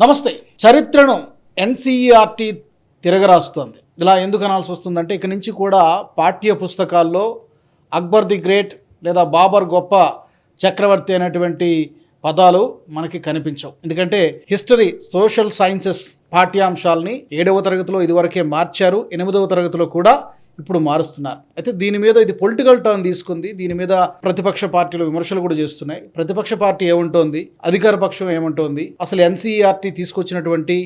నమస్తే. చరిత్రను ఎన్సీఈఆర్టీ తిరగరాస్తోంది. ఇలా ఎందుకు అనాల్సి వస్తుందంటే ఇక నుంచి కూడా పాఠ్య పుస్తకాల్లో అక్బర్ ది గ్రేట్ లేదా బాబర్ గొప్ప చక్రవర్తి అనేటువంటి పదాలు మనకి కనిపించవు. ఎందుకంటే హిస్టరీ సోషల్ సైన్సెస్ పాఠ్యాంశాలని ఏడవ తరగతిలో ఇదివరకే మార్చారు. ఎనిమిదవ తరగతిలో కూడా ఇప్పుడు మారుస్తున్నారు. అయితే దీని మీద ఇది పొలిటికల్ టర్న్ తీసుకుంది. దీని మీద ప్రతిపక్ష పార్టీలు విమర్శలు కూడా చేస్తున్నాయి. ప్రతిపక్ష పార్టీ ఏముంటోంది? అధికార పక్షం ఏముంటోంది? అసలు ఎన్సీఆర్టీ తీసుకొచ్చినటువంటి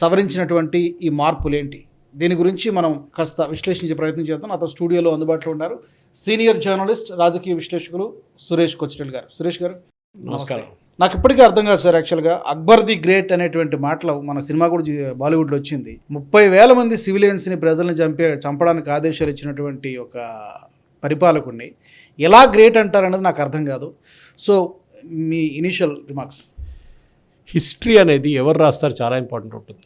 సవరించినటువంటి ఈ మార్పులేంటి? దీని గురించి మనం కాస్త విశ్లేషించే ప్రయత్నం చేద్దాం. అతను స్టూడియోలో అందుబాటులో ఉన్నారు సీనియర్ జర్నలిస్ట్ రాజకీయ విశ్లేషకులు సురేష్ కొచ్చిటల్ గారు. సురేష్ గారు నమస్కారం. నాకు ఇప్పటికీ అర్థం కాదు సార్ యాక్చువల్గా అక్బర్ ది గ్రేట్ అనేటువంటి మాటలు మన సినిమా కూడా బాలీవుడ్లో వచ్చింది. ముప్పై వేల మంది సివిలియన్స్ని ప్రజల్ని చంపే చంపడానికి ఆదేశాలు ఇచ్చినటువంటి ఒక పరిపాలకుడిని ఎలా గ్రేట్ అంటారనేది నాకు అర్థం కాదు. సో మీ ఇనిషియల్ రిమార్క్స్. హిస్టరీ అనేది ఎవరు రాస్తారు చాలా ఇంపార్టెంట్ ఉంటుంది.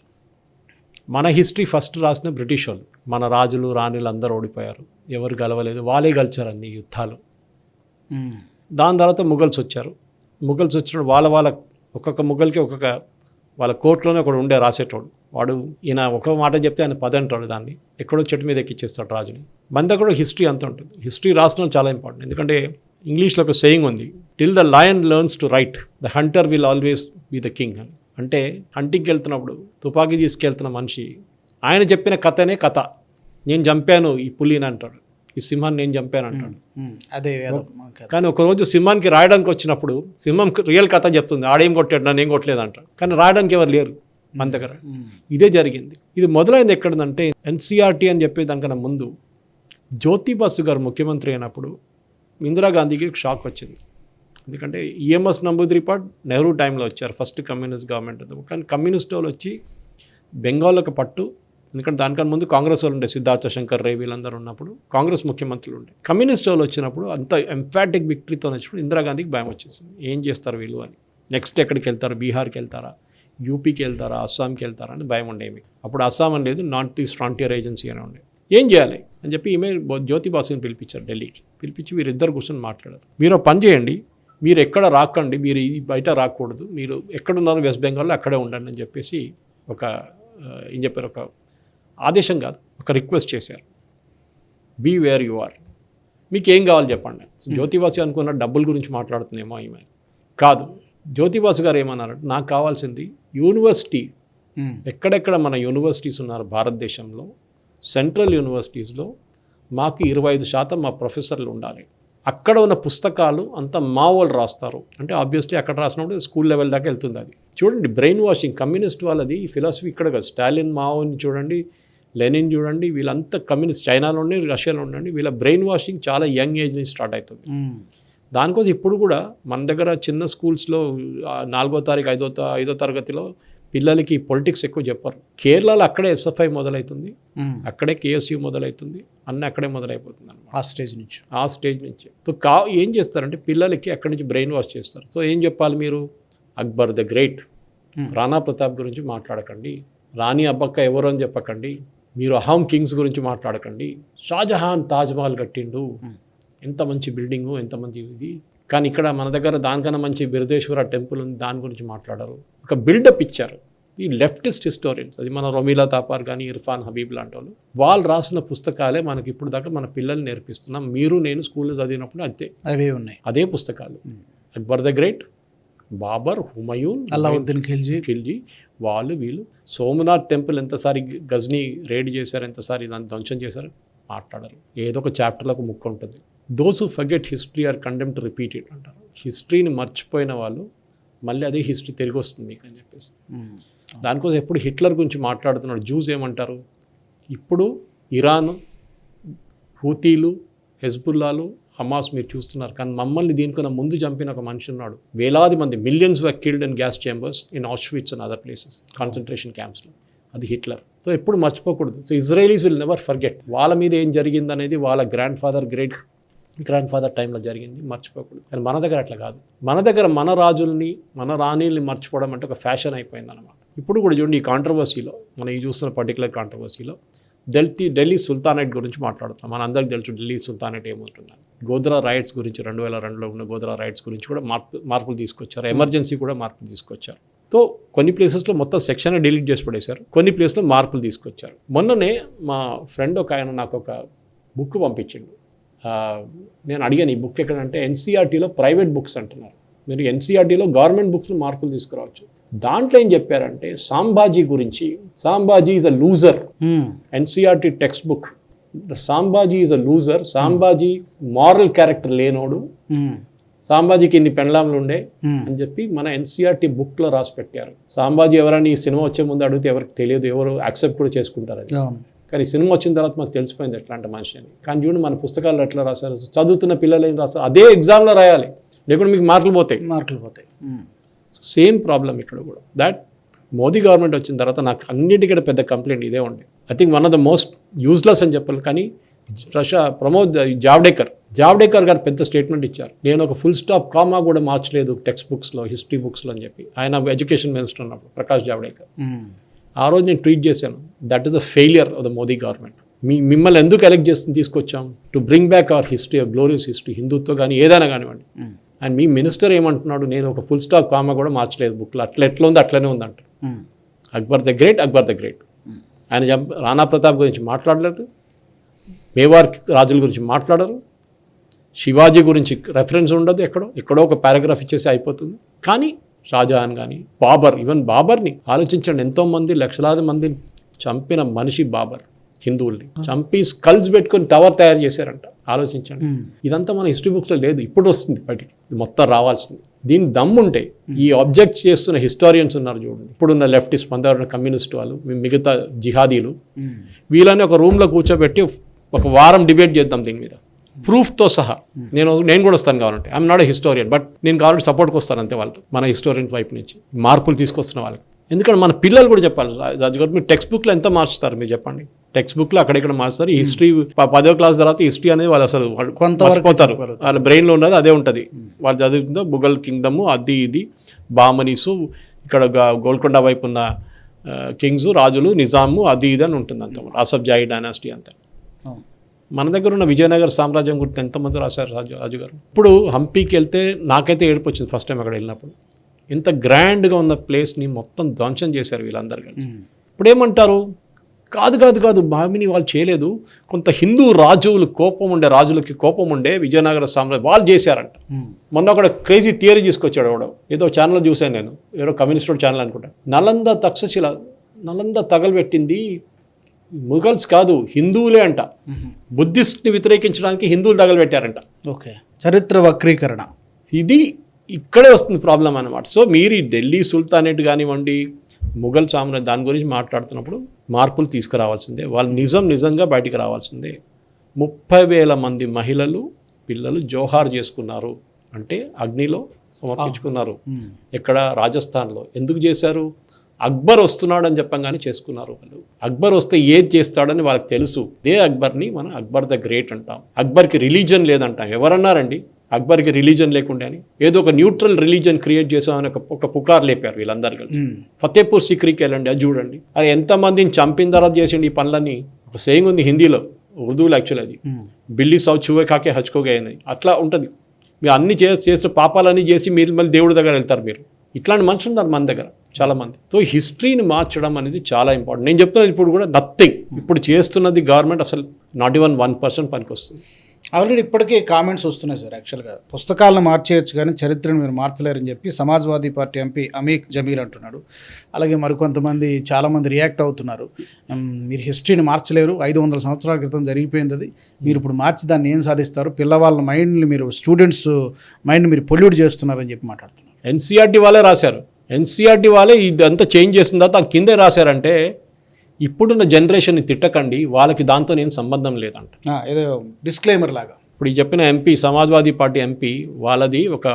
మన హిస్టరీ ఫస్ట్ రాసిన బ్రిటిష్ వాళ్ళు. మన రాజులు రాణులు అందరూ ఓడిపోయారు. ఎవరు గెలవలేదు. వాళ్ళే గెలిచారు అన్ని యుద్ధాలు. దాని తర్వాత ముఘల్స్ వచ్చారు. ముగల్స్ వచ్చినప్పుడు వాళ్ళ వాళ్ళ ఒక్కొక్క ముగల్కి ఒక్కొక్క వాళ్ళ కోర్టులోనే ఒకడు ఉండే రాసేటోడు. వాడు ఈయన ఒక మాట చెప్తే ఆయన పది అంటాడు దాన్ని. ఎక్కడో చెట్టు మీద ఎక్కిచ్చేస్తాడు రాజుని. మన దగ్గర హిస్టరీ అంత ఉంటుంది. హిస్టరీ రాసిన చాలా ఇంపార్టెంట్. ఎందుకంటే ఇంగ్లీష్లో ఒక సేయింగ్ ఉంది. Till the lion learns to write the hunter will always be the king అని. అంటే హంటింగ్కి వెళ్తున్నప్పుడు తుపాకీ తీసుకెళ్తున్న మనిషి ఆయన చెప్పిన కథనే కథ. నేను చంపాను ఈ పులిని అంటాడు. ఈ సింహాన్ని నేను చంపాను అంటాడు. అదే కానీ ఒకరోజు సింహానికి రాయడానికి వచ్చినప్పుడు సింహం రియల్ కథ చెప్తుంది ఆడేం కొట్టాడు నన్ను ఏం కొట్టలేదు అంటాడు. కానీ రాయడానికి ఎవరు లేరు మన దగ్గర. ఇదే జరిగింది. ఇది మొదలైంది ఎక్కడందంటే ఎన్సీఆర్టీ అని చెప్పే దానికన్నా ముందు జ్యోతి బసు గారు ముఖ్యమంత్రి అయినప్పుడు ఇందిరాగాంధీకి షాక్ వచ్చింది. ఎందుకంటే ఈఎంఎస్ నంబూద్రిపాడ్ నెహ్రూ టైంలో వచ్చారు ఫస్ట్ కమ్యూనిస్ట్ గవర్నమెంట్. కానీ కమ్యూనిస్ట్ వాళ్ళు వచ్చి బెంగాల్కి పట్టు ఎందుకంటే దానికన్నా ముందు కాంగ్రెస్ వాళ్ళు ఉండే సిద్ధార్థ శంకర్ రే వీళ్ళందరూ ఉన్నప్పుడు కాంగ్రెస్ ముఖ్యమంత్రులు ఉండే. కమ్యూనిస్ట్ వాళ్ళు వచ్చినప్పుడు అంత ఎంఫాటిక్ విక్టరీతో వచ్చినప్పుడు ఇందిరాగాంధీకి భయం వచ్చేసింది. ఏం చేస్తారు వీళ్ళు అని. నెక్స్ట్ ఎక్కడికి వెళ్తారు? బీహార్కి వెళ్తారా? యూపీకి వెళ్తారా? అస్సాంకి వెళ్తారా అని భయం ఉండేవి. అప్పుడు అస్సాం అని లేదు నార్త్ ఈస్ట్ ఫ్రాంటియర్ ఏజెన్సీ అని ఉండే. ఏం చేయాలి? అని చెప్పి ఈమె జ్యోతి బాసుని పిలిపించారు ఢిల్లీకి. పిలిపించి వీరిద్దరు కూర్చొని మాట్లాడారు. మీరు పని చేయండి. మీరు ఎక్కడ రాకండి. మీరు బయట రాకూడదు. మీరు ఎక్కడున్నారు వెస్ట్ బెంగాల్లో అక్కడే ఉండండి అని చెప్పేసి ఒక ఏం చెప్పారు? ఒక ఆదేశం కాదు. ఒక రిక్వెస్ట్ చేశారు. బీ వేర్ యు ఆర్ మీకు ఏం కావాలి చెప్పండి. సో జ్యోతివాసు అనుకున్న డబ్బుల గురించి మాట్లాడుతుందేమో ఈమె కాదు. జ్యోతివాసు గారు ఏమన్నారు? నాకు కావాల్సింది యూనివర్సిటీ. మ్మ్. ఎక్కడెక్కడ మన యూనివర్సిటీస్ ఉన్నారు? భారతదేశంలో సెంట్రల్ యూనివర్సిటీస్లో మాకు ఇరవై ఐదు శాతం మా ప్రొఫెసర్లు ఉండాలి. అక్కడ ఉన్న పుస్తకాలు అంతా మా వాళ్ళు రాస్తారు. అంటే ఆబ్వియస్లీ అక్కడ రాసినప్పుడు స్కూల్ లెవెల్ దాకా వెళ్తుంది అది. చూడండి బ్రెయిన్ వాషింగ్ కమ్యూనిస్ట్ వాళ్ళది ఫిలాసఫీ ఇక్కడ కాదు. స్టాలిన్ మావోని చూడండి లెనిన్ చూడండి వీళ్ళంతా కమ్యూనిస్ట్ చైనాలో ఉండి రష్యాలో ఉండండి వీళ్ళ బ్రెయిన్ వాషింగ్ చాలా యంగ్ ఏజ్ నుంచి స్టార్ట్ అవుతుంది. దానికోసం ఇప్పుడు కూడా మన దగ్గర చిన్న స్కూల్స్లో నాలుగో తారీఖు ఐదో తా- ఐదో తరగతిలో పిల్లలకి పొలిటిక్స్ ఎక్కువ చెప్పరు. కేరళలో అక్కడే ఎస్ఎఫ్ఐ మొదలవుతుంది. అక్కడే కేఎస్యు మొదలవుతుంది. అన్నీ అక్కడే మొదలైపోతుంది అనమాట ఆ స్టేజ్ నుంచి. ఆ స్టేజ్ నుంచి. సో కా ఏం చేస్తారంటే పిల్లలకి అక్కడి నుంచి బ్రెయిన్ వాష్ చేస్తారు. సో ఏం చెప్పాలి మీరు? Akbar the great. Rana Pratap గురించి మాట్లాడకండి. రాణి అబ్బక్క ఎవరు అని చెప్పకండి. మీరు అహం కింగ్స్ గురించి మాట్లాడకండి. షాజహాన్ తాజ్మహల్ కట్టిండు. ఎంత మంచి బిల్డింగు ఎంత మంచి ఇది. కానీ ఇక్కడ మన దగ్గర దానికన్నా మంచి బిరుదేశ్వర టెంపుల్ ఉంది దాని గురించి మాట్లాడరు. ఒక బిల్డప్ ఇచ్చారు. ఈ లెఫ్టిస్ట్ హిస్టోరియన్స్ అది మన రొమీలా తాపార్ కానీ ఇర్ఫాన్ హబీబ్ లాంటి వాళ్ళు. వాళ్ళు రాసిన పుస్తకాలే మనకి ఇప్పుడు దాకా మన పిల్లల్ని నేర్పిస్తున్నాం. మీరు నేను స్కూల్లో చదివినప్పుడు అంతే. అవే ఉన్నాయి. అదే పుస్తకాలు. Akbar the great Babur Humayun Alauddin Khilji. Khilji వాళ్ళు వీళ్ళు. సోమనాథ్ టెంపుల్ ఎంతసారి గజ్ని రేడ్ చేశారు ఎంతసారి దాన్ని ధ్వంసం చేశారు మాట్లాడరు. ఏదో ఒక చాప్టర్లో ఒక ముక్క ఉంటుంది. Those who forget history are condemn to repeat it అంటారు. హిస్టరీని మర్చిపోయిన వాళ్ళు మళ్ళీ అదే హిస్టరీ తిరిగి వస్తుంది మీకు అని చెప్పేసి. దానికోసం ఎప్పుడు హిట్లర్ గురించి మాట్లాడుతున్నాడు. జూస్ ఏమంటారు? ఇప్పుడు ఇరాన్ హూతీలు హెజ్బుల్లాలు హమాస్ మీరు చూస్తున్నారు. కానీ మమ్మల్ని దీనికన్నా ముందు చంపిన ఒక మనిషి ఉన్నాడు. వేలాది మంది millions were killed in gas chambers in Auschwitz and other places concentration క్యాంప్స్లో అది హిట్లర్. సో ఎప్పుడు మర్చిపోకూడదు. So Israelis will never forget వాళ్ళ మీద ఏం జరిగింది అనేది వాళ్ళ grand father great grand father టైంలో జరిగింది. మర్చిపోకూడదు. కానీ మన దగ్గర అట్లా కాదు. మన దగ్గర మన రాజుల్ని మన రాణిల్ని మర్చిపోవడం అంటే ఒక ఫ్యాషన్ అయిపోయింది అనమాట ఇప్పుడు కూడా చూడండి ఈ కాంట్రవర్సీలో మనం ఈ చూస్తున్న పర్టికులర్ కాంట్రవర్సీలో ఢిల్లీ ఢిల్లీ సుల్తానేట్ గురించి మాట్లాడుతున్నాం. మనందరికి తెలుసు ఢిల్లీ సుల్తానేట్ ఏముంటుందని. గోద్రా రైట్స్ గురించి రెండు వేల రెండులో ఉన్న గోద్రా రైట్స్ గురించి కూడా మార్పు మార్పులు తీసుకొచ్చారు. ఎమర్జెన్సీ కూడా మార్పులు తీసుకొచ్చారు. సో సో కొన్ని ప్లేసెస్లో మొత్తం సెక్షన్ డిలీట్ చేసి పడేశారు. కొన్ని ప్లేస్లో మార్పులు తీసుకొచ్చారు. మొన్ననే మా ఫ్రెండ్ ఒక ఆయన నాకు ఒక బుక్ పంపించిండు. నేను అడిగాను ఈ బుక్ ఎక్కడంటే ఎన్సీఆర్టీలో ప్రైవేట్ బుక్స్ అంటున్నారు. మీరు ఎన్సీఆర్టీలో గవర్నమెంట్ బుక్స్లో మార్పులు తీసుకురావచ్చు. దాంట్లో ఏం చెప్పారంటే సాంబాజీ గురించి Sambhaji is a loser NCERT text book Sambhaji is a loser. Sambhaji moral character లేనోడు సాంబాజీకి ఇన్ని పెండ్లాంలు ఉండే అని చెప్పి మన ఎన్సీఆర్టీ బుక్లో రాసి పెట్టారు. సాంబాజీ ఎవరని ఈ సినిమా వచ్చే ముందు అడిగితే ఎవరికి తెలియదు. ఎవరు యాక్సెప్ట్ కూడా చేసుకుంటారు అది. కానీ సినిమా వచ్చిన తర్వాత మాకు తెలిసిపోయింది ఎట్లాంటి మనిషి అని కానీ చూడండి మన పుస్తకాల్లో ఎట్లా రాశారు. చదువుతున్న పిల్లలు ఏం రాస్తారు అదే ఎగ్జామ్లో రాయాలి. లేకుంటే మీకు మార్కులు పోతాయి. మార్కులు పోతాయి. సేమ్ ప్రాబ్లం ఇక్కడ కూడా. దాట్ మోదీ గవర్నమెంట్ వచ్చిన తర్వాత నాకు అన్నిటికంటే పెద్ద కంప్లైంట్ ఇదే ఉండే. I think one of the most useless అని చెప్పాలి. కానీ ప్రశా ప్రమోద్ జావ్డేకర్ జావ్డేకర్ గారు పెద్ద స్టేట్మెంట్ ఇచ్చారు. నేను ఒక ఫుల్ స్టాప్ కామా కూడా మార్చలేదు టెక్స్ట్ బుక్స్లో హిస్టరీ బుక్స్లో అని చెప్పి. ఆయన ఎడ్యుకేషన్ మినిస్టర్ ఉన్నప్పుడు ప్రకాష్ జావ్డేకర్. ఆ రోజు నేను ట్వీట్ చేశాను. That is a failure of the Modi government మీ మిమ్మల్ని ఎందుకు ఎలక్ట్ చేసి తీసుకొచ్చాం? To bring back our history of glorious history Hindutva కానీ ఏదైనా కానివ్వండి. అండ్ మీ మినిస్టర్ ఏమంటున్నాడు? నేను ఒక ఫుల్ స్టాప్ కామా కూడా మార్చలేదు బుక్లో అట్లా ఎట్లా ఉంది? అట్లనే ఉంది అంట. ఉమ్, Akbar the great Akbar the great. ఆయన రాణా ప్రతాప్ గురించి మాట్లాడలేదు. మేవార్ రాజుల గురించి మాట్లాడరు. శివాజీ గురించి రెఫరెన్స్ ఉండదు ఎక్కడో. ఎక్కడో ఒక పారాగ్రాఫ్ ఇచ్చేసి అయిపోతుంది. కానీ షాజహాన్ కానీ బాబర్ ఈవెన్ బాబర్ని ఆలోచించండి. ఎంతోమంది లక్షలాది మందిని చంపిన మనిషి బాబర్ హిందువుల్ని. చంపి స్కల్స్ పెట్టుకొని టవర్ తయారు చేశారంట. ఆలోచించండి. ఇదంతా మన హిస్టరీ బుక్స్లో లేదు. ఇప్పుడు వస్తుంది బయటికి. ఇది మొత్తం రావాల్సింది. దీని దమ్ముంటే ఈ ఆబ్జెక్ట్ చేస్తున్న హిస్టారియన్స్ ఉన్నారు చూడండి. ఇప్పుడున్న లెఫ్టిస్ట్ మందరున్న కమ్యూనిస్ట్ వాళ్ళు మీ మిగతా జిహాదీలు వీళ్ళని ఒక రూమ్లో కూర్చోబెట్టి ఒక వారం డిబేట్ చేద్దాం దీని మీద. ప్రూఫ్తో సహా. నేను నేను కూడా వస్తాను కావాలంటే. I'm not a historian but నేను కావాలంటే సపోర్ట్కి వస్తాను అంతే వాళ్ళతో మన హిస్టోరియన్ వైపు నుంచి. మార్పులు తీసుకొస్తున్న వాళ్ళకి. ఎందుకంటే మన పిల్లలు కూడా చెప్పాలి రా- రాజు గారు మీరు టెక్స్ట్ బుక్లో ఎంత మార్చుతారు మీరు చెప్పండి. టెక్స్ట్ బుక్లో అక్కడెక్కడ మార్చుతారు. హిస్టరీ పదో క్లాస్ తర్వాత హిస్టరీ అనేది వాళ్ళు అసలు వాళ్ళు కొంతవరకు మర్చిపోతారు. వాళ్ళ బ్రెయిన్లో ఉన్నది అదే ఉంటుంది. వాళ్ళు చదువుతుందో ముఘల్ కింగ్డమ్ అది ఇది బామనీసు ఇక్కడ గోల్కొండ వైపు ఉన్న కింగ్స్ రాజులు నిజాము అది ఇది అని ఉంటుంది అంత. అసబ్జాయి డైనాసిటీ అంతా. అవును మన దగ్గర ఉన్న విజయనగర సామ్రాజ్యం గురించి ఎంతమంది రాశారు రాజు రాజు గారు ఇప్పుడు హంపీకి వెళ్తే నాకైతే ఏడుపు వచ్చింది ఫస్ట్ టైం అక్కడ వెళ్ళినప్పుడు. ఇంత గ్రాండ్గా ఉన్న ప్లేస్ని మొత్తం ధ్వంసం చేశారు వీళ్ళందరూ కలిసి. ఇప్పుడు ఏమంటారు కాదు కాదు కాదు బామిని వాళ్ళు చేయలేదు. కొంత హిందూ రాజువులు కోపం ఉండే రాజులకి కోపం ఉండే విజయనగర సామ్రాజ్యం వాళ్ళు చేశారంట. మొన్న ఒక క్రేజీ థియరీ తీసుకొచ్చాడు ఎవడో. ఏదో ఛానల్ చూశాను నేను. ఏదో కమ్యూనిస్ట్ ఛానల్ అనుకుంటా. నలంద తక్షశిల నలంద తగలబెట్టింది ముఘల్స్ కాదు హిందువులే అంట. బుద్ధిస్ట్ని వ్యతిరేకించడానికి హిందువులు తగలబెట్టారంట. ఓకే. చరిత్ర వక్రీకరణ. ఇది ఇక్కడే వస్తుంది ప్రాబ్లం అన్నమాట. సో మీరు ఈ ఢిల్లీ సుల్తానేట్ కానివ్వండి ముఘల్ సామ్రాజ్యం దాని గురించి మాట్లాడుతున్నప్పుడు మార్పులు తీసుకురావాల్సిందే. వాళ్ళు నిజం నిజంగా బయటికి రావాల్సిందే. ముప్పై వేల మంది మహిళలు పిల్లలు జోహార్ చేసుకున్నారు. అంటే అగ్నిలో సమర్పించుకున్నారు. ఎక్కడ? రాజస్థాన్లో. ఎందుకు చేశారు? అక్బర్ వస్తున్నాడు అని చెప్పంగానే చేసుకున్నారు వాళ్ళు. అక్బర్ వస్తే ఏది చేస్తాడని వాళ్ళకి తెలుసు. ఇదే అక్బర్ని మనం అక్బర్ ద గ్రేట్ అంటాం. అక్బర్కి రిలీజన్ లేదంటాం. ఎవరన్నారండి? అక్బర్కి రిలీజన్ లేకుండా అని. ఏదో ఒక న్యూట్రల్ రిలీజన్ క్రియేట్ చేసామని ఒక ఒక పుకార్ లేపారు వీళ్ళందరూ కలిసి. ఫతేపూర్ సిక్రీకి వెళ్ళండి అది చూడండి. అది ఎంతమందిని చంపిన తర్వాత చేసిండి ఈ పనులన్నీ ఒక సేయింగ్ ఉంది హిందీలో ఉర్దూలో యాక్చువల్ అది. బిల్లి సౌ చువే కాకే హచ్కోగా అయినాయి అట్లా ఉంటుంది. మీరు అన్ని చేసి చేసిన పాపాలన్నీ చేసి మీరు మళ్ళీ దేవుడి దగ్గర వెళ్తారు మీరు. ఇట్లాంటి మనుషులు ఉన్నారు మన దగ్గర చాలా మంది సో హిస్టరీని మార్చడం అనేది చాలా ఇంపార్టెంట్ నేను చెప్తున్నాను ఇప్పుడు కూడా నథింగ్ ఇప్పుడు చేస్తున్నది గవర్నమెంట్ అసలు నాట్ ఈవెన్ వన్ పర్సెంట్ పనికి వస్తుంది ఆల్రెడీ ఇప్పటికే కామెంట్స్ వస్తున్నాయి సార్ యాక్చువల్గా. పుస్తకాలను మార్చేయచ్చు కానీ చరిత్రను మీరు మార్చలేరని చెప్పి సమాజ్వాదీ పార్టీ ఎంపీ అమీక్ జమీర్ అంటున్నాడు. అలాగే మరికొంతమంది చాలామంది రియాక్ట్ అవుతున్నారు. మీరు హిస్టరీని మార్చలేరు. ఐదు వందల సంవత్సరాల క్రితం జరిగిపోయింది అది. మీరు ఇప్పుడు మార్చి దాన్ని ఏం సాధిస్తారు? పిల్లవాళ్ళ మైండ్ని మీరు స్టూడెంట్స్ మైండ్ మీరు పొల్యూట్ చేస్తున్నారని చెప్పి మాట్లాడుతున్నారు. ఎన్సీఆర్టీ వాళ్ళే రాశారు. ఎన్సీఆర్టీ వాళ్ళే ఇదంతా చేంజ్ చేసిన తర్వాత కిందే రాశారంటే ఇప్పుడున్న జనరేషన్ని తిట్టకండి వాళ్ళకి దాంతో ఏం సంబంధం లేదంట. ఏదో డిస్క్లైమర్ లాగా. ఇప్పుడు ఈ చెప్పిన ఎంపీ సమాజ్వాదీ పార్టీ ఎంపీ వాళ్ళది ఒక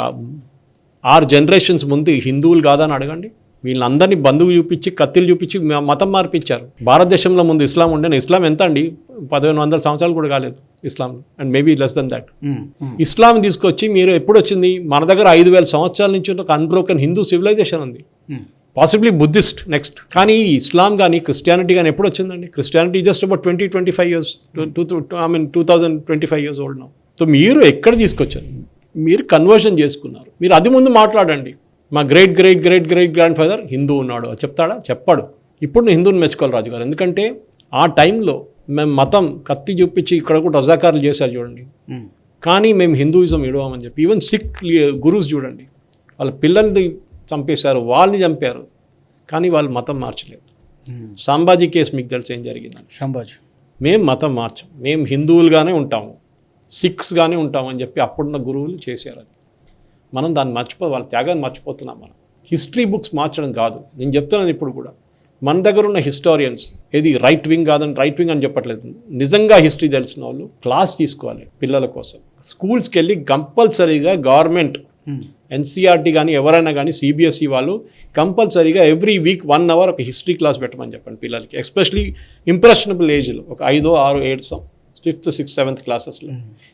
ఆరు జనరేషన్స్ ముందు హిందువులు కాదని అడగండి. వీళ్ళందరినీ బంధువు చూపించి కత్తిలు చూపించి మతం మార్పిచ్చారు. భారతదేశంలో ముందు ఇస్లాం ఉండే ఇస్లాం ఎంత అండి? పదిహేను వందల సంవత్సరాలు కూడా కాలేదు Islam and maybe less than that Islam తీసుకొచ్చి మీరు ఎప్పుడు వచ్చింది మన దగ్గర ఐదు వేల సంవత్సరాల నుంచి ఒక అన్బ్రోకెన్ హిందూ సివిలైజేషన్ ఉంది. ఉమ్, పాసిబ్లీ బుద్ధిస్ట్ నెక్స్ట్ కానీ ఇస్లాం కానీ క్రిస్టియానిటీ కానీ ఎప్పుడు వచ్చిందండి? Christianity just about twenty twenty five years two I mean two thousand twenty five years old now so మీరు ఎక్కడ తీసుకొచ్చారు? మీరు కన్వర్షన్ చేసుకున్నారు. మీరు అది ముందు మాట్లాడండి. మా great great great great grand father Hindu ఉన్నాడు. చెప్తాడా? చెప్పాడు. ఇప్పుడు నేను హిందూని మెచ్చుకోవాలి రాజు గారు ఎందుకంటే ఆ టైంలో మేము మతం కత్తి చూపించి ఇక్కడ కూడా రజాకారులు చేశారు చూడండి. కానీ మేము హిందూయిజం ఇడవమని చెప్పి ఈవెన్ సిక్ గురూస్ చూడండి. వాళ్ళ పిల్లల్ని చంపేశారు వాళ్ళని చంపారు. కానీ వాళ్ళు మతం మార్చలేదు. సాంబాజీ కేసు మీకు తెలిసి ఏం జరిగిందని. శంభాజీ మేము మతం మార్చం. మేము హిందువులుగానే ఉంటాము. సిక్స్గానే ఉంటామని చెప్పి అప్పుడున్న గురువులు చేశారు అది. మనం దాన్ని మర్చిపో వాళ్ళ త్యాగాన్ని మర్చిపోతున్నాం మనం. హిస్టరీ బుక్స్ మార్చడం కాదు. నేను చెప్తున్నాను ఇప్పుడు కూడా. మన దగ్గర ఉన్న హిస్టారియన్స్ ఏది రైట్ వింగ్ కాదని రైట్ వింగ్ అని చెప్పట్లేదు. నిజంగా హిస్టరీ తెలిసిన వాళ్ళు క్లాస్ తీసుకోవాలి పిల్లల కోసం. స్కూల్స్కి వెళ్ళి కంపల్సరీగా గవర్నమెంట్. ఎన్సీఆర్టీ కానీ ఎవరైనా కానీ సిబిఎస్ఈ వాళ్ళు కంపల్సరీగా ఎవ్రీ వీక్ వన్ అవర్ ఒక హిస్టరీ క్లాస్ పెట్టమని చెప్పండి పిల్లలకి. ఎస్పెషలీ ఇంప్రెషనబుల్ ఏజ్లో ఒక ఐదో ఆరు ఏడు ఫిఫ్త్ సిక్స్త్ సెవెంత్ క్లాసెస్లో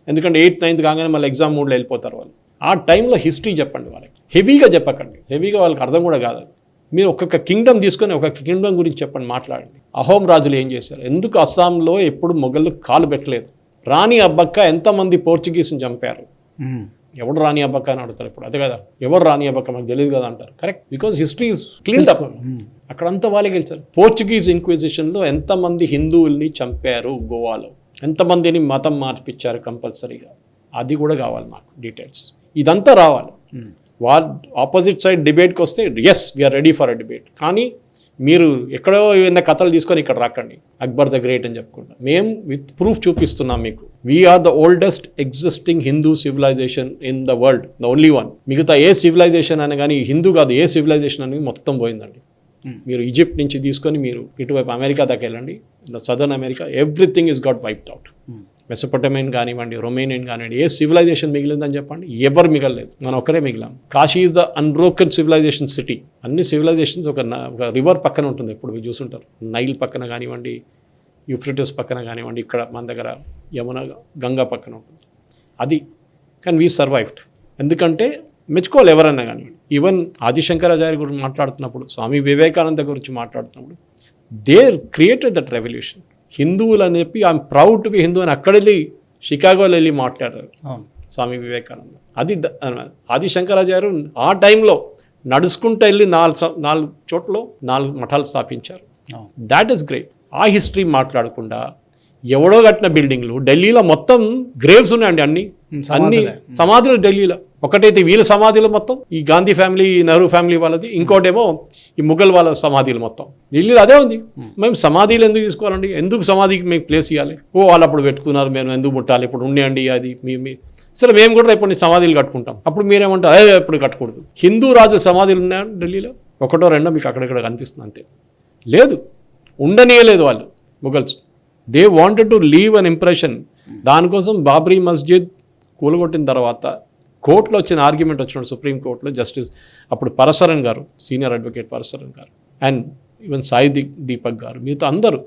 ఎందుకంటే ఎయిత్ నైన్త్ కాగానే మళ్ళీ ఎగ్జామ్ మూడ్లో వెళ్ళిపోతారు వాళ్ళు. ఆ టైంలో హిస్టరీ చెప్పండి వాళ్ళకి. హెవీగా చెప్పకండి. హెవీగా వాళ్ళకి అర్థం కూడా కాదు మీరు ఒక్కొక్క కింగ్డమ్ తీసుకొని ఒక్కొక్క కింగ్డమ్ గురించి చెప్పండి మాట్లాడండి. అహోం రాజులు ఏం చేశారు? ఎందుకు అస్సాంలో ఎప్పుడు మొఘళ్ళు కాలు పెట్టలేదు? రాణి అబ్బక్క ఎంతమంది పోర్చుగీస్ని చంపారు? ఎవడు రాని అబ్బక్క అని అడుగుతారు ఇప్పుడు. అదే కదా ఎవరు రాని అబ్బక్క మాకు తెలియదు కదా అంటారు. Correct because history is clean up అక్కడంతా వాళ్ళే గెలిచారు. పోర్చుగీస్ ఇంక్విజిషన్లో ఎంతమంది హిందువుల్ని చంపారు గోవాలో? ఎంతమందిని మతం మార్పిచ్చారు కంపల్సరీగా? అది కూడా కావాలి మాకు డీటెయిల్స్ ఇదంతా రావాలి. వాళ్ళ ఆపోజిట్ సైడ్ డిబేట్కి వస్తే yes we're ready for a debate కానీ మీరు ఎక్కడో ఏమైనా కథలు తీసుకొని ఇక్కడ రాకండి. అక్బర్ ద గ్రేట్ అని చెప్పుకుంటా. మేము విత్ ప్రూఫ్ చూపిస్తున్నాం మీకు. We're the oldest existing Hindu civilization in the world the only one మిగతా ఏ సివిలైజేషన్ అని కానీ హిందూ కాదు ఏ సివిలైజేషన్ అని మొత్తం పోయిందండి. Hmm. మీరు ఈజిప్ట్ నుంచి తీసుకొని మీరు ఇటువైపు అమెరికా దాకా వెళ్ళండి. Southern America everything is got wiped out Hmm. కానివ్వండి రొమేనియన్ కానివ్వండి ఏ సివిలైజేషన్ మిగిలిందని చెప్పండి? ఎవరు మిగలలేదు. మనం ఒక్కరే మిగిలాం. Kashi is the unbroken civilization city అన్ని సివిలైజేషన్స్ ఒక ఒక రివర్ పక్కన ఉంటుంది. ఎప్పుడు మీరు చూసుంటారు. నైల్ పక్కన కానివ్వండి యూఫ్రిటస్ పక్కన కానివ్వండి ఇక్కడ మన దగ్గర యమున గంగా పక్కన ఉంటుంది. అది. కానీ వీ సర్వైవ్డ్ ఎందుకంటే మెచ్చుకోవాలి ఎవరన్నా కానివ్వండి. ఈవెన్ ఆదిశంకరాచార్య గురించి మాట్లాడుతున్నప్పుడు స్వామి వివేకానంద గురించి మాట్లాడుతున్నప్పుడు దేర్ క్రియేటెడ్ దట్ రెవల్యూషన్ హిందువులు అని చెప్పి I'm proud to be Hindu అని అక్కడ వెళ్ళి షికాగోలో వెళ్ళి మాట్లాడారు. స్వామి వివేకానంద. అది ఆది శంకరాచార్య ఆ టైంలో నడుచుకుంటూ వెళ్ళి నాలుగు నాలుగు చోట్ల నాలుగు మఠాలు స్థాపించారు. దాట్ ఈస్ గ్రేట్ ఆ హిస్టరీ మాట్లాడకుండా ఎవడో కట్టిన బిల్డింగ్లు ఢిల్లీలో మొత్తం గ్రేవ్స్ ఉన్నాయండి అన్ని. అన్ని సమాధులే. ఢిల్లీలో. ఒకటైతే వీళ్ళ సమాధులు మొత్తం ఈ గాంధీ ఫ్యామిలీ ఈ నెహ్రూ ఫ్యామిలీ వాళ్ళది ఇంకోటేమో ఈ ముఘల్ వాళ్ళ సమాధులు మొత్తం. ఢిల్లీలో అదే ఉంది. మేము సమాధులు ఎందుకు తీసుకోవాలండి? ఎందుకు సమాధికి మేము ప్లేస్ ఇవ్వాలి ఓ వాళ్ళు అప్పుడు పెట్టుకున్నారు మేము ఎందుకు ముట్టాలి? ఇప్పుడు ఉండేయండి అది మీ మీ. సరే మేము కూడా రేపు సమాధులు కట్టుకుంటాం. అప్పుడు మీరేమంటారు? అదే ఎప్పుడు కట్టకూడదు. హిందూ రాజు సమాధులు ఉన్నాయా ఢిల్లీలో? ఒకటో రెండో మీకు అక్కడక్కడ కనిపిస్తుంది అంతే. లేదు. ఉండనీయలేదు వాళ్ళు Mughals. They wanted to leave an impression దానికోసం బాబ్రీ మస్జిద్ కూలగొట్టిన తర్వాత కోర్టులో వచ్చిన ఆర్గ్యుమెంట్ వచ్చినాడు సుప్రీం కోర్టులో జస్టిస్ అప్పుడు పరశరన్ గారు సీనియర్ అడ్వకేట్ పరశరన్ గారు అండ్ ఈవెన్ సాయి దీపక్ గారు మీతో అందరూ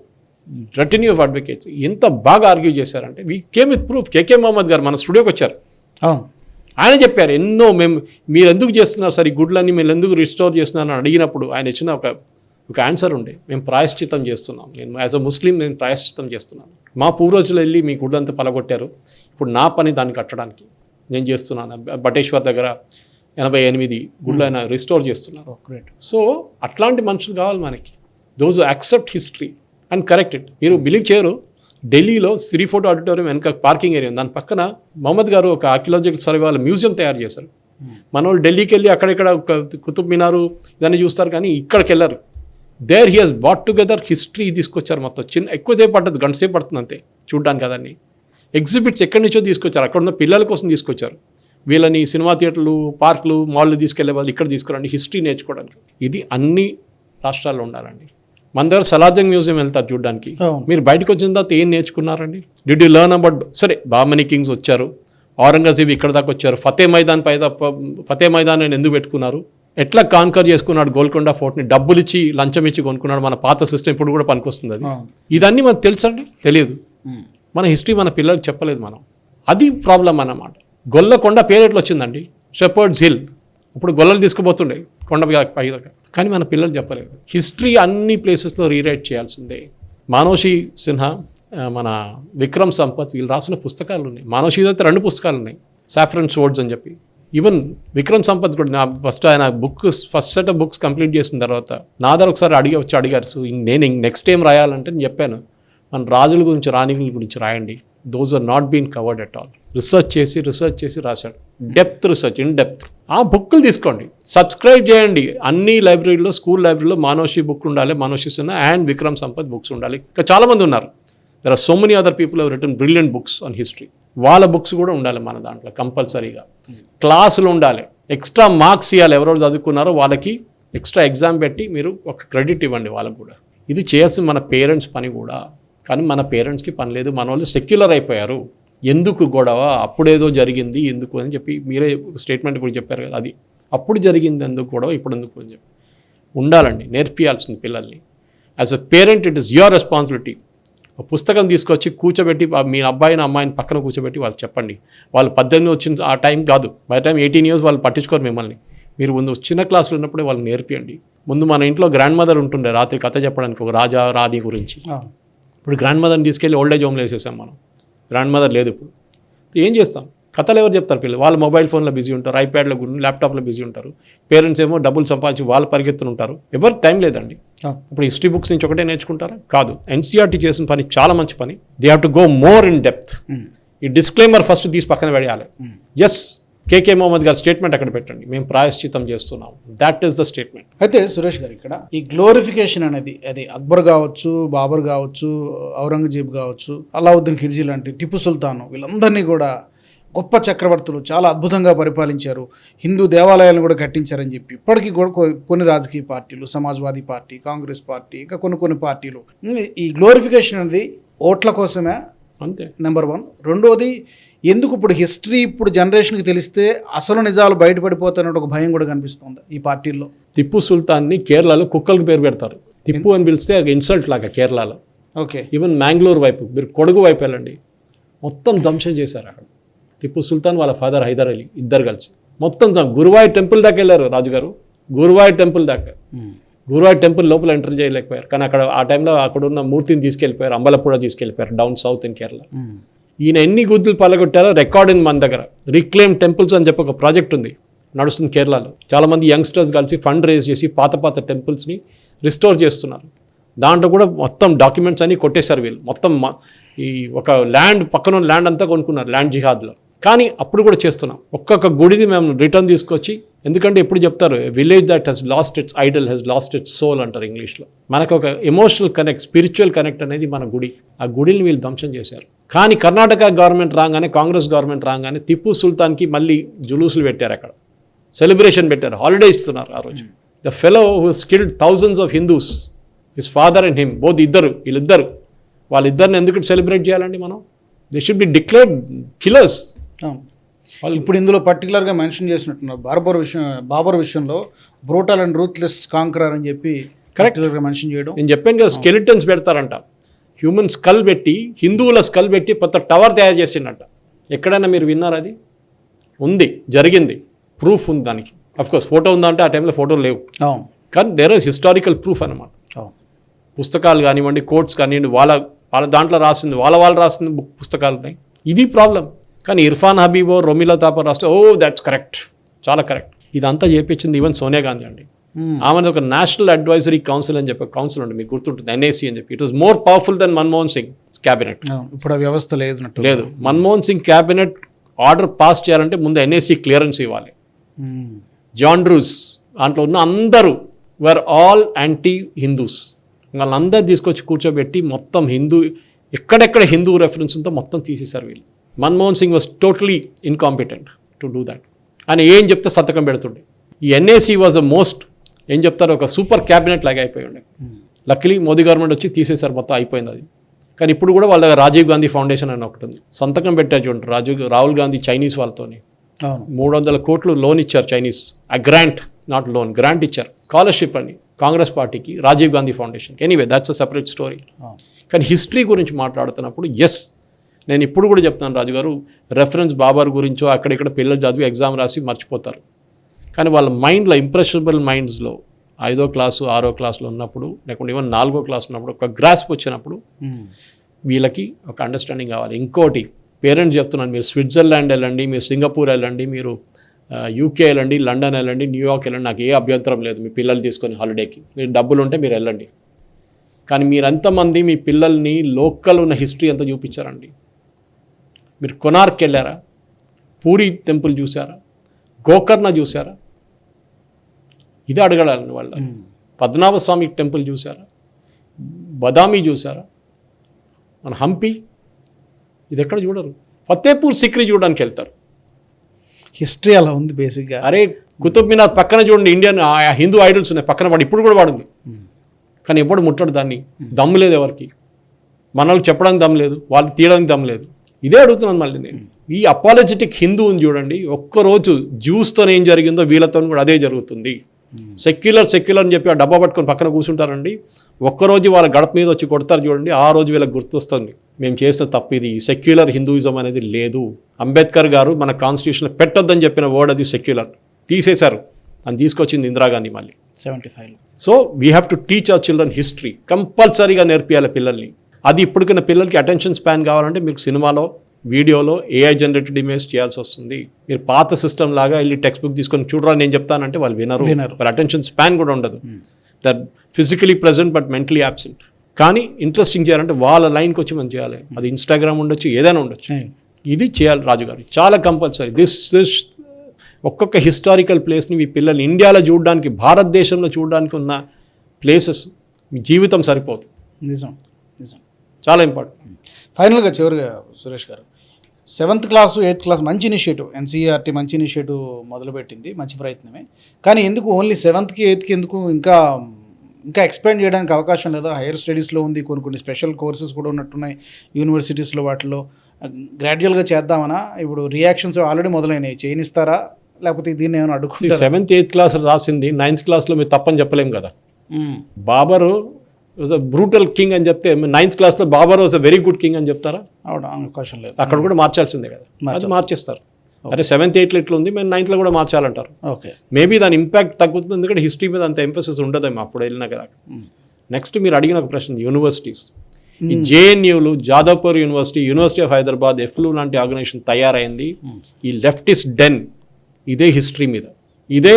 రెటిన్యూ ఆఫ్ అడ్వకేట్స్ ఎంత బాగా ఆర్గ్యూ చేశారంటే we came with proof KK Muhammed గారు మన స్టూడియోకి వచ్చారు. ఆయన చెప్పారు ఎన్నో మేము మీరు ఎందుకు చేస్తున్నారు సార్ ఈ గుడ్లన్నీ మీరు ఎందుకు రిస్టోర్ చేస్తున్నారు అని అడిగినప్పుడు ఆయన ఇచ్చిన ఒక ఒక ఆన్సర్ ఉండే మేము ప్రాయశ్చితం చేస్తున్నాం. నేను యాజ్ అ ముస్లిం నేను ప్రాయశ్చితం చేస్తున్నాను. మా పూర్వజులు వెళ్ళి మీ గుడ్లంతా పలగొట్టారు. ఇప్పుడు నా పని దాన్ని కట్టడానికి నేను చేస్తున్నాను. బటేశ్వర్ దగ్గర ఎనభై ఎనిమిది గుడ్లు ఆయన రిస్టోర్ చేస్తున్నారు. గ్రేట్ సో అట్లాంటి మనుషులు కావాలి మనకి. Those accept history and correct it మీరు బిలీవ్ చేయరు. ఢిల్లీలో సిరి ఫోటో ఆడిటోరియం వెనక పార్కింగ్ ఏరియా. దాని పక్కన మహమ్మద్ గారు ఒక ఆర్కియాలజికల్ సర్వే వాళ్ళ మ్యూజియం తయారు చేశారు. మన వాళ్ళు ఢిల్లీకి వెళ్ళి అక్కడిక్కడ కుతుబ్ మినారు ఇవన్నీ చూస్తారు కానీ ఇక్కడికి వెళ్ళరు. There he has brought together history తీసుకొచ్చారు మొత్తం. చిన్న ఎక్కువసేపు పట్టదు గంట సేపు పడుతుంది అంతే. చూడ్డానికి అదన్నీ. ఎగ్జిబిట్స్ ఎక్కడి నుంచో తీసుకొచ్చారు. అక్కడ ఉన్న పిల్లల కోసం తీసుకొచ్చారు. వీళ్ళని సినిమా థియేటర్లు పార్కులు మాల్లు తీసుకెళ్ళే వాళ్ళు ఇక్కడ తీసుకురండి హిస్టరీ నేర్చుకోవడానికి. ఇది అన్ని రాష్ట్రాల్లో ఉండాలండి. మన దగ్గర సలాజంగ్ మ్యూజియం వెళ్తారు చూడడానికి. మీరు బయటకు వచ్చిన తర్వాత ఏం నేర్చుకున్నారండి? డిడ్ యూ లెర్న్ అబౌట్ సరే బామనీ కింగ్స్ వచ్చారు. ఔరంగజేబ్ ఇక్కడ దాకా వచ్చారు. ఫతే మైదాన్ పై ఫతే మైదాన్ అని ఎందుకు పెట్టుకున్నారు? ఎట్లా కాన్కర్ చేసుకున్నాడు గోల్కొండ ఫోర్ట్ని? డబ్బులు ఇచ్చి లంచం ఇచ్చి కొనుక్కున్నాడు మన పాత సిస్టమ్ ఇప్పుడు కూడా పనికొస్తుంది అది. ఇదన్నీ మనకు తెలుసండి? తెలియదు. మన హిస్టరీ మన పిల్లలకు చెప్పలేదు మనం. అది ప్రాబ్లం అన్నమాట. గొల్లకొండ పేరెట్లు వచ్చిందండి? షెపర్డ్స్ హిల్ ఇప్పుడు గొల్లలు తీసుకుపోతుండే కొండ పై- కానీ మన పిల్లలు చెప్పలేదు. హిస్టరీ అన్ని ప్లేసెస్లో రీరైట్ చేయాల్సిందే. మానోషి సిన్హా మన విక్రమ్ సంపత్ వీళ్ళు రాసిన పుస్తకాలు ఉన్నాయి. మానోషి అయితే రెండు పుస్తకాలు ఉన్నాయి. సాఫ్రన్ స్వర్డ్స్ అని చెప్పి. ఈవెన్ విక్రమ్ సంపత్ కూడా నా ఫస్ట్ ఆయన book first set of books complete చేసిన తర్వాత నా దగ్గర ఒకసారి అడిగి వచ్చి అడిగారు సో ఇంక నేను నెక్స్ట్ టైం రాయాలంటే నేను చెప్పాను. మన రాజుల గురించి రాణిగుల గురించి రాయండి. Those are not been covered at all research చేసి రీసెర్చ్ చేసి రాశాడు. డెప్త్ రీసెర్చ్ ఇన్ డెప్త్ ఆ బుక్లు తీసుకోండి. సబ్స్క్రైబ్ చేయండి. అన్ని లైబ్రరీలో స్కూల్ లైబ్రరీలో మానోషి బుక్ ఉండాలి. మానోషి సిన్హా అండ్ విక్రమ్ సంపత్ బుక్స్ ఉండాలి. ఇంకా చాలామంది ఉన్నారు. There are so many other people have written brilliant books on history వాళ్ళ బుక్స్ కూడా ఉండాలి మన దాంట్లో కంపల్సరీగా క్లాసులు ఉండాలి. ఎక్స్ట్రా మార్క్స్ ఇవ్వాలి ఎవరెవరు చదువుకున్నారో వాళ్ళకి ఎక్స్ట్రా ఎగ్జామ్ పెట్టి మీరు ఒక క్రెడిట్ ఇవ్వండి వాళ్ళకు కూడా. ఇది చేయాల్సిన మన పేరెంట్స్ పని కూడా. కానీ మన పేరెంట్స్కి పని లేదు. మన వాళ్ళు సెక్యులర్ అయిపోయారు. ఎందుకు గొడవ? అప్పుడేదో జరిగింది. ఎందుకు అని చెప్పి మీరే స్టేట్మెంట్ ఇప్పుడు చెప్పారు కదా అది. అప్పుడు జరిగింది ఎందుకు గొడవ? ఇప్పుడు ఎందుకు అని చెప్పి. ఉండాలండి. నేర్పియాల్సింది పిల్లల్ని. As a parent it is your responsibility. ఒక పుస్తకం తీసుకొచ్చి కూర్చోబెట్టి మీ అబ్బాయిని అమ్మాయిని పక్కన కూర్చోబెట్టి వాళ్ళు చెప్పండి. వాళ్ళు పద్దెనిమిది వచ్చిన ఆ టైం కాదు. బై టైం ఎయిటీన్ ఇయర్స్ వాళ్ళు పట్టించుకోరు మిమ్మల్ని. మీరు ముందు చిన్న క్లాసులు ఉన్నప్పుడే వాళ్ళు నేర్పియండి. ముందు మన ఇంట్లో గ్రాండ్ మదర్ ఉంటుండే రాత్రి కథ చెప్పడానికి ఒక రాజా రాణి గురించి. ఇప్పుడు గ్రాండ్ మదర్ని తీసుకెళ్ళి ఓల్డ్ ఏజ్ హోమ్లో వేసేసాం మనం. గ్రాండ్ మదర్ లేదు ఇప్పుడు. ఏం చేస్తాం? కథలు ఎవరు చెప్తారు పిల్లలు? వాళ్ళు మొబైల్ ఫోన్లో బిజీ ఉంటారు ఐప్యాడ్లో ల్యాప్టాప్లో బిజీ ఉంటారు. పేరెంట్స్ ఏమో డబ్బులు సంపాదించి వాళ్ళు పరిగెత్తులు ఉంటారు. ఎవరు టైం లేదండి. ఇప్పుడు హిస్టరీ బుక్స్ నుంచి ఒకటే నేర్చుకుంటారా? కాదు. ఎన్సీఆర్టీ చేసిన పని చాలా మంచి పని. They have to go more in depth ఈ డిస్క్లైమర్ ఫస్ట్ తీసి పక్కన పెడేయాలి. ఎస్ కేకే మొహమ్మద్ గారి స్టేట్మెంట్ అక్కడ పెట్టండి. మేము ప్రాయశ్చితం చేస్తున్నాం దాట్ ఈస్ ద స్టేట్మెంట్ అయితే సురేష్ గారు ఇక్కడ ఈ గ్లోరిఫికేషన్ అనేది అది అక్బర్ కావచ్చు బాబర్ కావచ్చు ఔరంగజేబ్ కావచ్చు అలావుద్దీన్ ఖిల్జీ లాంటి టిప్పు సుల్తాన్ వీళ్ళందరినీ కూడా గొప్ప చక్రవర్తులు చాలా అద్భుతంగా పరిపాలించారు. హిందూ దేవాలయాలను కూడా కట్టించారని చెప్పి ఇప్పటికీ కూడా కొన్ని రాజకీయ పార్టీలు సమాజ్వాదీ పార్టీ కాంగ్రెస్ పార్టీ ఇంకా కొన్ని కొన్ని పార్టీలు. ఈ గ్లోరిఫికేషన్ అనేది ఓట్ల కోసమే అంతే. Number one. రెండోది ఎందుకు ఇప్పుడు హిస్టరీ ఇప్పుడు జనరేషన్కి తెలిస్తే అసలు నిజాలు బయటపడిపోతున్నట్టు ఒక భయం కూడా కనిపిస్తుంది ఈ పార్టీల్లో. టిప్పు సుల్తాన్ని కేరళలో కుక్కలకు పేరు పెడతారు. టిప్పు అని పిలిస్తే ఇన్సల్ట్ లాగా కేరళలో. ఓకే. ఈవెన్ మ్యాంగ్లూర్ వైపు మీరు కొడుగు వైపు వెళ్ళండి. మొత్తం ధ్వంసం చేశారు అక్కడ. టిప్పు సుల్తాన్ వాళ్ళ ఫాదర్ హైదర్ అలీ ఇద్దరు కలిసి. మొత్తం గురువాయూర్ టెంపుల్ దాకా వెళ్ళారు రాజుగారు. గురువాయూర్ టెంపుల్ దాకా. గురువాయూర్ టెంపుల్ లోపల ఎంటర్ చేయలేకపోయారు. కానీ అక్కడ ఆ టైంలో అక్కడ ఉన్న మూర్తిని తీసుకెళ్ళిపోయారు అంబలపూడ తీసుకెళ్ళిపోయారు డౌన్ సౌత్ ఇన్ కేరళ ఈయన ఎన్ని గుద్దులు పలగొట్టారో రికార్డ్ ఉంది మన దగ్గర. రిక్లెయిమ్ టెంపుల్స్ అని చెప్పి ఒక ప్రాజెక్ట్ ఉంది. నడుస్తుంది కేరళలో. చాలామంది యంగ్స్టర్స్ కలిసి ఫండ్ రేజ్ చేసి పాత పాత టెంపుల్స్ని రిస్టోర్ చేస్తున్నారు. దాంట్లో కూడా మొత్తం డాక్యుమెంట్స్ అన్నీ కొట్టేశారు వీళ్ళు. మొత్తం ఈ ఒక ల్యాండ్ పక్కన ఉన్న ల్యాండ్ అంతా కొనుక్కున్నారు ల్యాండ్ జిహాద్లో కానీ అప్పుడు కూడా చేస్తున్నాం. ఒక్కొక్క గుడిది మేము రిటర్న్ తీసుకొచ్చి ఎందుకంటే ఎప్పుడు చెప్తారు village that has lost its idol has lost its soul అంటారు ఇంగ్లీష్లో. మనకు ఒక ఎమోషనల్ కనెక్ట్ స్పిరిచువల్ కనెక్ట్ అనేది మన గుడి. ఆ గుడిని వీళ్ళు ధ్వంసం చేశారు. కానీ కర్ణాటక గవర్నమెంట్ రాగానే కాంగ్రెస్ గవర్నమెంట్ రాగానే టిప్పు సుల్తాన్కి మళ్ళీ జులూసులు పెట్టారు అక్కడ. సెలబ్రేషన్ పెట్టారు హాలిడే ఇస్తున్నారు ఆ రోజు. The fellow who killed thousands of Hindus his father and him both ఇద్దరు వీళ్ళిద్దరు వాళ్ళిద్దరిని ఎందుకు సెలబ్రేట్ చేయాలండి మనం? They should be declared killers వాళ్ళు ఇప్పుడు ఇందులో పర్టికులర్గా మెన్షన్ చేసినట్టున్నారు బార్బర్ విషయం బాబర్ విషయంలో బ్రూటల్ అండ్ రూత్లెస్ కాంకరర్ అని చెప్పి కరెక్ట్గా మెన్షన్ చేయడం. నేను చెప్పాను కదా స్కెలిటన్స్ పెడతారంట. హ్యూమన్ స్కల్ పెట్టి హిందువుల స్కల్ పెట్టి కొత్త టవర్ తయారు చేసిండట. ఎక్కడైనా మీరు విన్నారు అది? ఉంది జరిగింది. ప్రూఫ్ ఉంది దానికి. కోర్స్ ఫోటో ఉందంటే ఆ టైంలో ఫోటోలు లేవు. కానీ దేర్ ఇస్ హిస్టారికల్ ప్రూఫ్ అనమాట పుస్తకాలు కానివ్వండి కోట్స్ కానివ్వండి వాళ్ళ వాళ్ళ దాంట్లో రాసింది వాళ్ళ వాళ్ళు రాసింది బుక్ పుస్తకాలు ఉన్నాయి. ఇది ప్రాబ్లం కానీ ఇర్ఫాన్ హబీబో రొమిలా తాపర్ రాస్తే ఓ దట్స్ కరెక్ట్ చాలా కరెక్ట్ ఇదంతా చేపించింది ఈవెన్ సోనియా గాంధీ అండి. ఆమెది ఒక నేషనల్ అడ్వైజరీ కౌన్సిల్ అని చెప్పి కౌన్సిల్ ఉంది మీకు గుర్తుంటుంది ఎన్ఏసీ అని చెప్పి. It was more powerful than Manmohan Singh cabinet ఇప్పుడు ఆ వ్యవస్థ లేదునట్టు లేదు. Manmohan Singh cabinet order pass చేయాలంటే ముందు ఎన్ఏసీ క్లియరెన్స్ ఇవ్వాలి. మ్మ్. జాన్ డ్రూస్ దాంట్లో ఉన్న అందరూ వర్ ఆల్ యాంటీ హిందూస్ వాళ్ళందరూ తీసుకొచ్చి కూర్చోబెట్టి మొత్తం హిందూ ఎక్కడెక్కడ హిందూ రెఫరెన్స్ ఉందో మొత్తం తీసేశారు వీళ్ళు. Manmohan Singh was totally incompetent to do that ఆయన ఏం చెప్తే సంతకం పెడుతుండే. ఈ ఎన్ఏసీ వాజ్ ద మోస్ట్ ఏం చెప్తారు? ఒక సూపర్ క్యాబినెట్ లాగా అయిపోయి ఉండే. లక్లీ మోదీ గవర్నమెంట్ వచ్చి తీసేశారు మొత్తం అయిపోయింది అది. కానీ ఇప్పుడు కూడా వాళ్ళ దగ్గర రాజీవ్ గాంధీ ఫౌండేషన్ అని ఒకటి ఉంది. సంతకం పెట్టారు చూడండి రాజీవ్ రాహుల్ గాంధీ చైనీస్ వాళ్ళతోని. మూడు వందల కోట్లు లోన్ ఇచ్చారు చైనీస్. ఆ గ్రాంట్ నాట్ లోన్ గ్రాంట్ ఇచ్చారు. స్కాలర్షిప్ అని కాంగ్రెస్ పార్టీకి రాజీవ్ గాంధీ ఫౌండేషన్కి anyway that's a separate story కానీ హిస్టరీ గురించి మాట్లాడుతున్నప్పుడు ఎస్ నేను ఇప్పుడు కూడా చెప్తున్నాను రాజు గారు రెఫరెన్స్ బాబర్ గురించో అక్కడిక్కడ పిల్లలు చదివి ఎగ్జామ్ రాసి మర్చిపోతారు. కానీ వాళ్ళ మైండ్లో ఇంప్రెషనబుల్ మైండ్స్లో ఐదో క్లాసు ఆరో క్లాసులో ఉన్నప్పుడు లేకుంటే ఈవెన్ నాలుగో క్లాస్ ఉన్నప్పుడు ఒక గ్రాస్ప్ వచ్చినప్పుడు మ్మ్. వీళ్ళకి ఒక అండర్స్టాండింగ్ కావాలి. ఇంకోటి పేరెంట్స్ చెప్తున్నాను మీరు స్విట్జర్లాండ్ వెళ్ళండి మీరు సింగపూర్ వెళ్ళండి మీరు యూకే వెళ్ళండి లండన్ వెళ్ళండి న్యూయార్క్ వెళ్ళండి నాకు ఏ అభ్యంతరం లేదు మీ పిల్లల్ని తీసుకొని హాలిడేకి మీరు డబ్బులు ఉంటే మీరు వెళ్ళండి. కానీ మీరు ఎంతమంది మీ పిల్లల్ని లోకల్ ఉన్న హిస్టరీ అంతా చూపించారండి. మీరు కొనార్క్ వెళ్ళారా? పూరి టెంపుల్ చూసారా గోకర్ణ చూసారా ఇది అడగడాలని వాళ్ళ. పద్మనాభ స్వామి టెంపుల్ చూసారా బదామి చూసారా మన హంపి ఇది ఎక్కడ చూడరు? ఫతేపూర్ సిక్రీ చూడడానికి వెళ్తారు. హిస్టరీ అలా ఉంది బేసిక్గా. అరే కుతుబ్ మినార్ పక్కన చూడండి ఇండియన్ ఆ హిందూ ఐడల్స్ ఉన్నాయి పక్కన వాడు ఇప్పుడు కూడా వాడుంది. కానీ ఎప్పుడు ముట్టడు దాన్ని దమ్ము లేదు ఎవరికి. మనల్ని చెప్పడానికి దమ్ము లేదు వాళ్ళు తీయడానికి దమ్ము లేదు. ఇదే అడుగుతున్నాను మళ్ళీ నేను. ఈ అపాలజెటిక్ హిందూ ఉంది చూడండి ఒక్కరోజు జ్యూస్తో ఏం జరిగిందో వీళ్ళతో కూడా అదే జరుగుతుంది. సెక్యులర్ సెక్యులర్ అని చెప్పి ఆ డబ్బా పట్టుకొని పక్కన కూర్చుంటారండి. ఒక్కరోజు వాళ్ళ గడప మీద వచ్చి కొడతారు చూడండి ఆ రోజు వీళ్ళకి గుర్తొస్తుంది. మేము చేసిన తప్పు ఇది సెక్యులర్ హిందూయిజం అనేది లేదు. అంబేద్కర్ గారు మన కాన్స్టిట్యూషన్లో పెట్టొద్దని చెప్పిన వర్డ్ అది సెక్యులర్ తీసేశారు. అని తీసుకొచ్చింది ఇందిరాగాంధీ మళ్ళీ. Seventy five so we have to teach our children history కంపల్సరీగా నేర్పియాలి పిల్లల్ని. అది ఇప్పటికైనా పిల్లలకి అటెన్షన్ స్పాన్ కావాలంటే మీకు సినిమాలో వీడియోలో ఏఐ జనరేటెడ్ ఇమేజ్ చేయాల్సి వస్తుంది. మీరు పాత సిస్టమ్ లాగా వెళ్ళి టెక్స్ట్ బుక్ తీసుకొని చూడరా నేను చెప్తానంటే వాళ్ళు వినరు. వినరు. వాళ్ళ అటెన్షన్ స్పాన్ కూడా ఉండదు. That physically present but mentally absent కానీ ఇంట్రెస్టింగ్ చేయాలంటే వాళ్ళ లైన్కి వచ్చి మనం చేయాలి. అది ఇన్స్టాగ్రామ్ ఉండొచ్చు ఏదైనా ఉండొచ్చు. ఇది చేయాలి రాజు గారు. చాలా కంపల్సరీ దిస్ దిస్ ఒక్కొక్క హిస్టారికల్ ప్లేస్ని మీ పిల్లల్ని ఇండియాలో చూడడానికి భారతదేశంలో చూడడానికి ఉన్న ప్లేసెస్ మీ జీవితం సరిపోదు. నిజం నిజం. చాలా ఇంపార్టెంట్ ఫైనల్గా చివరిగా సురేష్ గారు సెవెంత్ క్లాసు ఎయిత్ క్లాస్ మంచి ఇనిషియేటివ్. ఎన్సీఆర్టీ మంచి ఇనిషియేటివ్ మొదలుపెట్టింది మంచి ప్రయత్నమే. కానీ ఎందుకు ఓన్లీ సెవెంత్కి ఎయిత్కి ఎందుకు ఇంకా ఇంకా ఎక్స్పాండ్ చేయడానికి అవకాశం లేదా? హైయర్ స్టడీస్లో ఉంది కొన్ని కొన్ని స్పెషల్ కోర్సెస్ కూడా ఉన్నట్టున్నాయి యూనివర్సిటీస్లో వాటిలో. గ్రాడ్యువల్గా చేద్దామనా? ఇప్పుడు రియాక్షన్స్ ఆల్రెడీ మొదలైనాయి. చేయనిస్తారా? లేకపోతే దీన్ని ఏమైనా అడుగుతారా సెవెంత్ ఎయిత్ క్లాస్ రాసింది నైన్త్ క్లాస్లో మీరు తప్పని చెప్పలేం కదా? Babur was a brutal king అని చెప్తే నైన్త్ క్లాస్లో Babur was a very good king అని చెప్తారా? అవును? అవకాశం లేదు. అక్కడ కూడా మార్చాల్సిందే కదా. అది మార్చేస్తారు. అరే సెవెంత్ ఎయిట్లో ఇట్లా ఉంది మేము నైన్త్లో కూడా మార్చాలంటారు. ఓకే. మేబీ దాని ఇంపాక్ట్ తగ్గుతుంది ఎందుకంటే హిస్టరీ మీద అంత ఎంఫసిస్ ఉండదేమో అప్పుడు వెళ్ళినా కదా. నెక్స్ట్ మీరు అడిగిన ఒక ప్రశ్న యూనివర్సిటీస్ ఈ జేఎన్యూలు Jadavpur university university of Hyderabad ఎఫ్లు లాంటి ఆర్గనైజేషన్ తయారైంది. ఈ లెఫ్టిస్ట్ డెన్ ఇదే హిస్టరీ మీద. ఇదే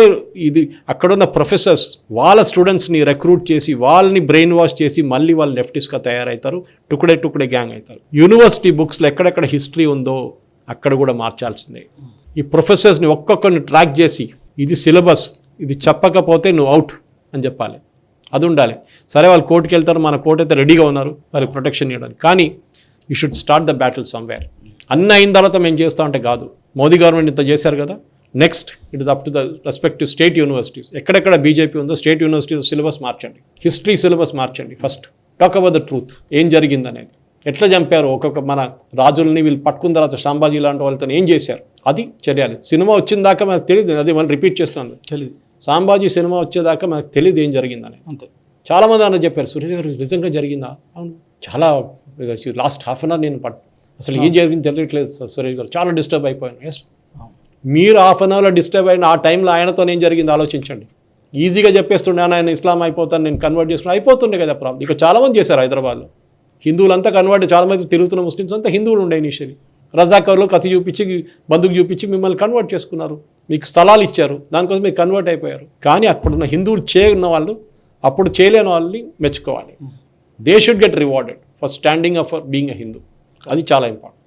ఇది అక్కడున్న ప్రొఫెసర్స్ వాళ్ళ స్టూడెంట్స్ని రిక్రూట్ చేసి వాళ్ళని బ్రెయిన్ వాష్ చేసి మళ్ళీ వాళ్ళు లెఫ్టిస్ట్గా తయారవుతారు టుకుడే టుకుడే గ్యాంగ్ అవుతారు యూనివర్సిటీ బుక్స్లో ఎక్కడెక్కడ హిస్టరీ ఉందో అక్కడ కూడా మార్చాల్సిందే. ఈ ప్రొఫెసర్స్ని ఒక్కొక్కరిని ట్రాక్ చేసి ఇది సిలబస్ ఇది చెప్పకపోతే నువ్వు అవుట్ అని చెప్పాలి. అది ఉండాలి. సరే వాళ్ళు కోర్టుకి వెళ్తారు మన కోర్టు అయితే రెడీగా ఉన్నారు వాళ్ళకి ప్రొటెక్షన్ ఇవ్వడానికి. కానీ you should start the battle somewhere అన్న అయిన తర్వాత మేము చేస్తా అంటే కాదు. మోదీ గవర్నమెంట్ ఇంత చేశారు కదా. Next it is up to the respective state universities ఎక్కడెక్కడ బీజేపీ ఉందో స్టేట్ యూనివర్సిటీస్ సిలబస్ మార్చండి. హిస్టరీ సిలబస్ మార్చండి first talk about the truth ఏం జరిగింది అనేది ఎట్లా చంపారు? ఒక్కొక్క మన రాజుల్ని వీళ్ళు పట్టుకున్న తర్వాత శాంబాజీ లాంటి వాళ్ళతో ఏం చేశారు? అది చర్యాలి సినిమా వచ్చిన దాకా మనకు తెలియదు అది మనం రిపీట్ చేస్తున్నాను తెలియదు సాంబాజీ సినిమా వచ్చేదాకా మనకు తెలియదు ఏం జరిగిందని అంతే. చాలామంది అన్న చెప్పారు. సురేష్ గారు నిజంగా జరిగిందా? అవును. చాలా లాస్ట్ హాఫ్ అన్ అవర్ నేను పట్ అసలు ఏం జరిగింది తెలియట్లేదు సురేష్ గారు. చాలా డిస్టర్బ్ అయిపోయాను. ఎస్ మీరు హాఫ్ అన్ అవర్లో డిస్టర్బ్ అయిన ఆ టైంలో ఆయనతో ఏం జరిగింది ఆలోచించండి. ఈజీగా చెప్పేస్తుండే ఆయన ఇస్లాం అయిపోతాను నేను కన్వర్ట్ చేసుకుని అయిపోతుండే కదా ప్రాబ్లం. ఇక్కడ చాలామంది చేశారు హైదరాబాద్లో. హిందువులంతా కన్వర్ట్ చాలామంది తిరుగుతున్న ముస్లిమ్స్ అంతా హిందువులు ఉండే ఇనిషియలీ రజాకర్లు కథ చూపించి బందుకు చూపించి మిమ్మల్ని కన్వర్ట్ చేసుకున్నారు. మీకు స్థలాలు ఇచ్చారు. దానికోసం మీరు కన్వర్ట్ అయిపోయారు. కానీ అప్పుడున్న హిందువులు చేయన్న వాళ్ళు అప్పుడు చేయలేని వాళ్ళని మెచ్చుకోవాలి. They should get rewarded for standing up for being a Hindu అది చాలా ఇంపార్టెంట్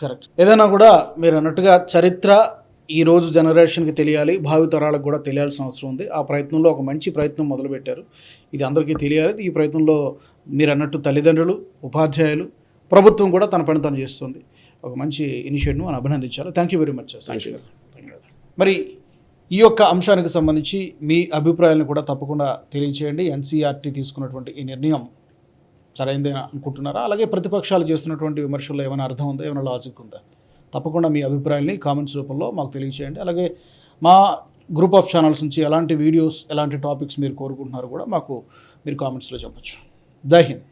కరెక్ట్ ఏదైనా కూడా మీరు అన్నట్టుగా చరిత్ర ఈ రోజు జనరేషన్కి తెలియాలి భావి తరాలకు కూడా తెలియాల్సిన అవసరం ఉంది. ఆ ప్రయత్నంలో ఒక మంచి ప్రయత్నం మొదలుపెట్టారు. ఇది అందరికీ తెలియాలి. ఈ ప్రయత్నంలో మీరు అన్నట్టు తల్లిదండ్రులు ఉపాధ్యాయులు ప్రభుత్వం కూడా తన పని తను చేస్తుంది. ఒక మంచి ఇనిషియేటివ్ మనం అభినందించాలి. Thank you very much you. మరి ఈ యొక్క అంశానికి సంబంధించి మీ అభిప్రాయాలను కూడా తప్పకుండా తెలియచేయండి. ఎన్సీఆర్టీ తీసుకున్నటువంటి ఈ నిర్ణయం సరైందే అనుకుంటున్నారా? అలాగే ప్రతిపక్షాలు చేస్తున్నటువంటి విమర్శల్లో ఏమైనా అర్థం ఉందా? ఏమైనా లాజిక్ ఉందా? తప్పకుండా మీ అభిప్రాయాల్ని కామెంట్స్ రూపంలో మాకు తెలియచేయండి. అలాగే మా గ్రూప్ ఆఫ్ ఛానల్స్ నుంచి ఎలాంటి వీడియోస్ ఎలాంటి టాపిక్స్ మీరు కోరుకుంటున్నారు కూడా మాకు మీరు కామెంట్స్లో చెప్పచ్చు. జై హింద్.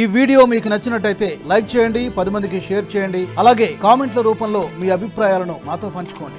ఈ వీడియో మీకు నచ్చినట్టయితే లైక్ చేయండి పది మందికి షేర్ చేయండి అలాగే కామెంట్ల రూపంలో మీ అభిప్రాయాలను మాతో పంచుకోండి.